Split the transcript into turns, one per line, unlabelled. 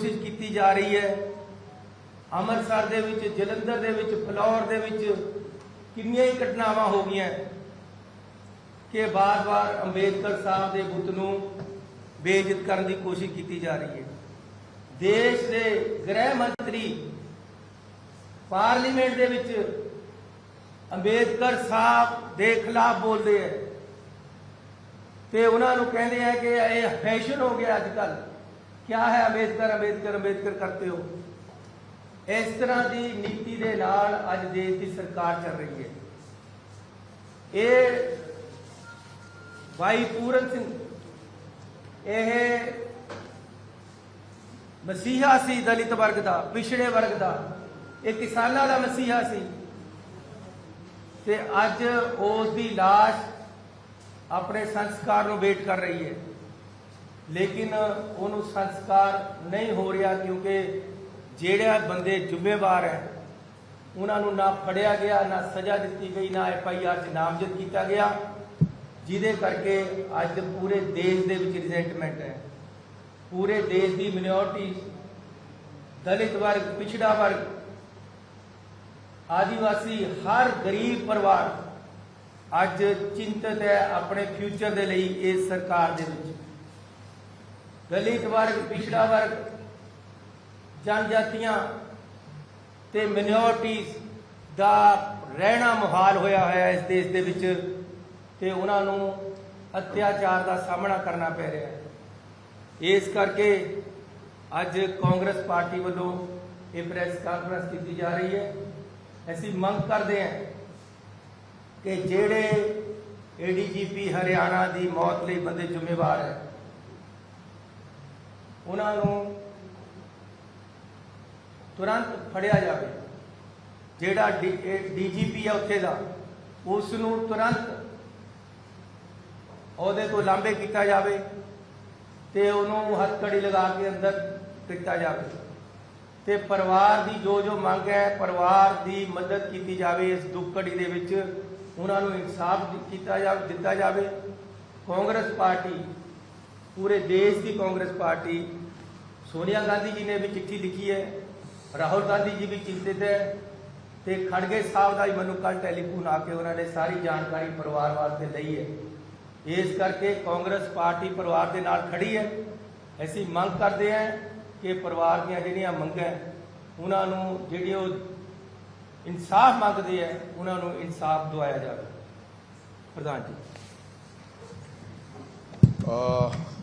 ਕੋਸ਼ਿਸ਼ ਕੀਤੀ ਜਾ ਰਹੀ ਹੈ। ਅੰਮ੍ਰਿਤਸਰ ਦੇ ਵਿੱਚ, ਜਲੰਧਰ ਦੇ ਵਿੱਚ, ਫਲੌਰ ਦੇ ਵਿੱਚ ਕਿੰਨੀਆਂ ਹੀ ਘਟਨਾਵਾਂ ਹੋ ਗਈਆਂ ਕਿ ਬਾਰ-ਬਾਰ ਅੰਬੇਦਕਰ ਸਾਹਿਬ ਦੇ ਬੁੱਤ ਨੂੰ ਬੇਇੱਜ਼ਤ ਕਰਨ ਦੀ ਕੋਸ਼ਿਸ਼ ਕੀਤੀ ਜਾ ਰਹੀ ਹੈ। ਦੇਸ਼ ਦੇ ਗ੍ਰਹਿ ਮੰਤਰੀ ਪਾਰਲੀਮੈਂਟ ਦੇ ਵਿੱਚ ਅੰਬੇਦਕਰ ਸਾਹਿਬ ਦੇ ਖਿਲਾਫ ਬੋਲਦੇ ਹੈ ਤੇ ਉਹਨਾਂ ਨੂੰ ਕਹਿੰਦੇ ਆ ਕਿ ਇਹ ਫੈਸ਼ਨ ਹੋ ਗਿਆ ਅੱਜ ਕੱਲ੍ਹ। ਕਿਆ ਹੈ ਅੰਬੇਦਕਰ ਅੰਬੇਦਕਰ ਅੰਬੇਦਕਰ ਕਰਤੇ ਹੋ? ਇਸ ਤਰ੍ਹਾਂ ਦੀ ਨੀਤੀ ਦੇ ਨਾਲ ਅੱਜ ਦੇਸ਼ ਦੀ ਸਰਕਾਰ ਚੱਲ ਰਹੀ ਹੈ। ਇਹ ਭਾਈ ਪੂਰਨ ਸਿੰਘ, ਇਹ ਮਸੀਹਾ ਸੀ ਦਲਿਤ ਵਰਗ ਦਾ, ਪਿਛੜੇ ਵਰਗ ਦਾ, ਇਹ ਕਿਸਾਨਾਂ ਦਾ ਮਸੀਹਾ ਸੀ। ਤੇ ਅੱਜ ਉਸ ਦੀ লাশ ਆਪਣੇ ਸੰਸਕਾਰ ਨੂੰ ਵੇਟ ਕਰ ਰਹੀ ਹੈ। ਲੇਕਿਨ ਉਹਨੂੰ ਸੰਸਕਾਰ ਨਹੀਂ ਹੋ ਰਿਹਾ ਕਿਉਂਕਿ ਜਿਹੜਾ ਬੰਦੇ ਜ਼ਿੰਮੇਵਾਰ ਹੈ, ਉਹਨਾਂ ਨੂੰ ਨਾ ਫੜਿਆ ਗਿਆ, ਨਾ ਸਜ਼ਾ ਦਿੱਤੀ ਗਈ, ਨਾ ਐਫ ਆਈ ਆਰ 'ਚ ਨਾਮਜ਼ਦ ਕੀਤਾ ਗਿਆ, ਜਿਹਦੇ ਕਰਕੇ ਅੱਜ ਪੂਰੇ ਦੇਸ਼ ਦੇ ਵਿੱਚ ਰਿਜ਼ੈਂਟਮੈਂਟ ਹੈ। ਪੂਰੇ ਦੇਸ਼ ਦੀ ਮਿਨੋਰਟੀ ਦਲਿਤ ਵਰਗ, ਪਿਛੜਾ ਵਰਗ, ਆਦੀਵਾਸੀ, ਹਰ ਗਰੀਬ ਪਰਿਵਾਰ ਅੱਜ ਚਿੰਤਤ ਹੈ ਆਪਣੇ ਫਿਊਚਰ ਦੇ ਲਈ ਇਸ ਸਰਕਾਰ ਦੇ ਵਿੱਚ। ਦਲਿਤ ਵਰਗ, ਪਿਛੜਾ ਵਰਗ, ਜਨਜਾਤੀਆਂ ਤੇ ਮਿਨੋਰਟੀਜ਼ ਦਾ ਰਹਿਣਾ ਮੁਹਾਲ ਹੋਇਆ ਹੋਇਆ ਇਸ ਦੇਸ਼ ਦੇ ਵਿੱਚ ਤੇ ਉਹਨਾਂ ਨੂੰ ਅਤਿਆਚਾਰ ਦਾ ਸਾਹਮਣਾ ਕਰਨਾ ਪੈ ਰਿਹਾ ਹੈ। ਇਸ ਕਰਕੇ ਅੱਜ ਕਾਂਗਰਸ ਪਾਰਟੀ ਵੱਲੋਂ ਇਹ ਪ੍ਰੈਸ ਕਾਨਫਰੰਸ ਕੀਤੀ ਜਾ ਰਹੀ ਹੈ। ਅਸੀਂ ਮੰਗ ਕਰਦੇ ਹਾਂ ਕਿ ਜਿਹੜੇ ਏਡੀਜੀਪੀ ਹਰਿਆਣਾ ਦੀ ਮੌਤ ਲਈ ਬੰਦੇ ਜ਼ਿੰਮੇਵਾਰ ਹੈ ਉਹਨਾਂ ਨੂੰ ਤੁਰੰਤ ਫੜਿਆ ਜਾਵੇ। ਜਿਹੜਾ ਡੀਜੀਪੀ ਹੈ ਉੱਥੇ ਦਾ ਉਸ ਨੂੰ ਤੁਰੰਤ ਉਹਦੇ ਤੋਂ ਲਾਂਬੇ ਕੀਤਾ ਜਾਵੇ ਤੇ ਉਹਨੂੰ ਹੱਥਕੜੀ ਲਗਾ ਕੇ ਅੰਦਰ ਕੀਤਾ ਜਾਵੇ। ਤੇ ਪਰਿਵਾਰ ਦੀ ਜੋ ਜੋ ਮੰਗ ਹੈ, ਪਰਿਵਾਰ ਦੀ ਮਦਦ ਕੀਤੀ ਜਾਵੇ, ਇਸ ਦੁੱਖ ਘੜੀ ਦੇ ਵਿੱਚ ਉਹਨਾਂ ਨੂੰ ਇਨਸਾਫ ਕੀਤਾ ਜਾਵੇ ਦਿੱਤਾ ਜਾਵੇ। ਕਾਂਗਰਸ ਪਾਰਟੀ ਪੂਰੇ ਦੇਸ਼ ਦੀ ਕਾਂਗਰਸ ਪਾਰਟੀ, ਸੋਨੀਆ ਗਾਂਧੀ ਜੀ ਨੇ ਵੀ ਚਿੱਠੀ ਲਿਖੀ ਹੈ, ਰਾਹੁਲ ਗਾਂਧੀ ਜੀ ਵੀ ਚਿੰਤਿਤ ਹੈ ਤੇ ਖੜਗੇ ਸਾਹਿਬ ਦਾ ਵੀ ਮੈਨੂੰ ਕੱਲ ਟੈਲੀਫੋਨ ਆ ਕੇ ਉਹਨਾਂ ਨੇ ਸਾਰੀ ਜਾਣਕਾਰੀ ਪਰਿਵਾਰ ਵਾਸਤੇ ਲਈ ਹੈ। ਇਸ ਕਰਕੇ ਕਾਂਗਰਸ ਪਾਰਟੀ ਪਰਿਵਾਰ ਦੇ ਨਾਲ ਖੜੀ ਹੈ। ਅਸੀਂ ਮੰਗ ਕਰਦੇ ਹਾਂ ਕਿ ਪਰਿਵਾਰ ਦੀਆਂ ਜਿਹੜੀਆਂ ਮੰਗਾਂ ਉਹਨਾਂ ਨੂੰ ਜਿਹੜੀ ਉਹ ਇਨਸਾਫ ਮੰਗਦੇ ਹੈ, ਉਹਨਾਂ ਨੂੰ ਇਨਸਾਫ ਦਵਾਇਆ ਜਾਵੇ। ਪ੍ਰਧਾਨ ਜੀ।
ਅਹ